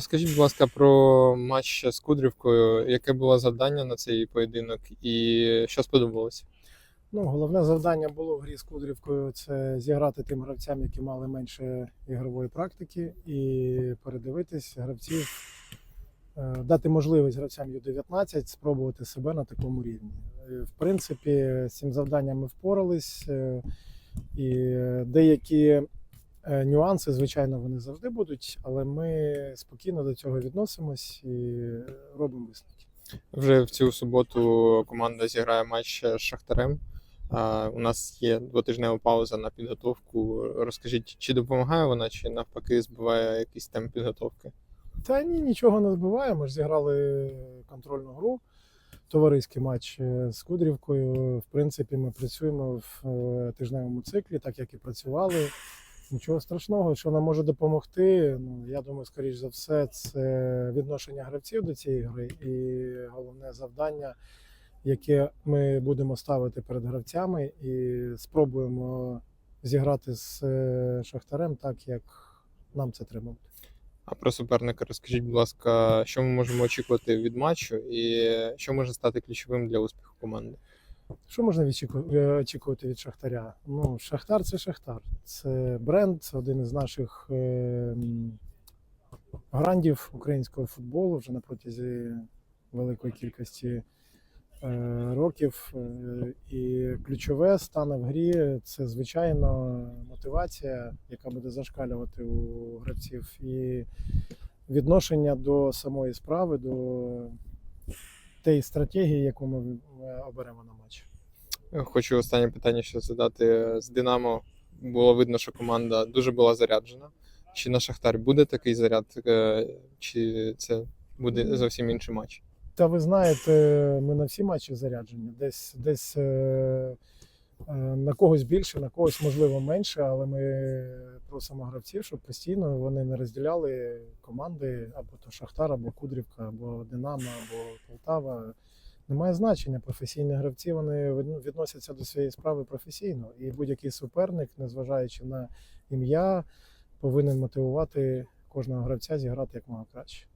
Скажіть, будь ласка, про матч з Кудрівкою. Яке було завдання на цей поєдинок і що сподобалося? Ну, головне завдання було в грі з Кудрівкою це зіграти тим гравцям, які мали менше ігрової практики, і передивитись гравців, е, дати можливість гравцям Ю-19 спробувати себе на такому рівні. Е, В принципі, з цим завданням ми впорались, е, і деякі нюанси, звичайно, вони завжди будуть, але ми спокійно до цього відносимось і робимо висновки. Вже в цю суботу команда зіграє матч з Шахтарем. У нас є двотижнева пауза на підготовку. Розкажіть, чи допомагає вона, чи навпаки збиває якийсь темп підготовки? Та ні, нічого не збиває. Ми ж зіграли контрольну гру, товариський матч е, з Кудрівкою. В принципі, ми працюємо в е, тижневому циклі, так як і працювали. Нічого страшного, що нам може допомогти. Ну, я думаю, скоріш за все, це відношення гравців до цієї гри і головне завдання, яке ми будемо ставити перед гравцями, і спробуємо зіграти з е, Шахтарем так, як нам це треба. буде. А про суперника розкажіть, будь ласка, що ми можемо очікувати від матчу, і що може стати ключовим для успіху команди? Що можна е, очікувати від Шахтаря? Ну, Шахтар це Шахтар. Це бренд, це один із наших е, грандів українського футболу вже на протязі великої кількості е, років. І ключове стане в грі це звичайно мотивація, яка буде зашкалювати у гравців, і відношення до самої справи, до тієї стратегії, яку ми е, оберемо на матч. Хочу останнє питання ще задати. З Динамо було видно, що команда дуже була заряджена. Чи на Шахтар буде такий заряд, е, чи це буде зовсім інший матч? Та ви знаєте, ми на всі матчі заряджені. Десь, десь е, на когось більше, на когось можливо менше, але ми просимо гравців, щоб постійно вони не розділяли команди або то Шахтар, або Кудрівка, або Динамо, або Полтава. Немає значення. Професійні гравці вони відносяться до своєї справи професійно. І будь-який суперник, незважаючи на ім'я, повинен мотивувати кожного гравця зіграти як мога краще.